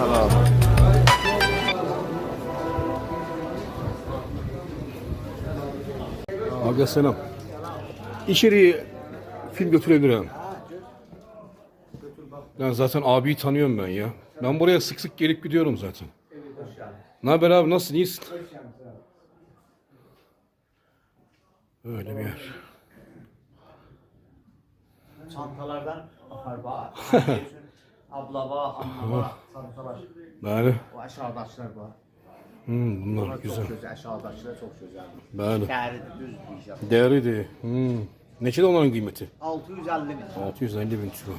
Bakalım. Abi selam. İçeriye fil götürebilirim. Ben zaten abiyi tanıyorum ben ya. Ben buraya sık sık gelip gidiyorum zaten. Ne haber abi nasılsın iyisin? Öyle bir yer. Çantalardan aparba. var. Abla var, anne var, çantalar. Böyle. O aşağıdaşlar var. Hmm, bunlar Bunlar güzel. çok güzel, aşağıdaşlar çok güzel. Böyle. Değeri düz diyeceğim. Değeri de. Hmm. Neçede onların kıymeti? 650 bin. 650 bin lira.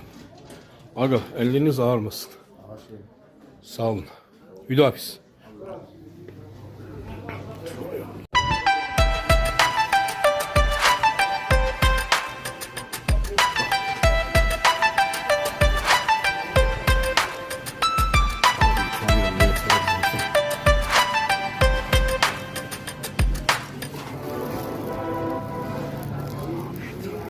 Aga elleriniz ağırmasın. Sağ olun. Hüdapis.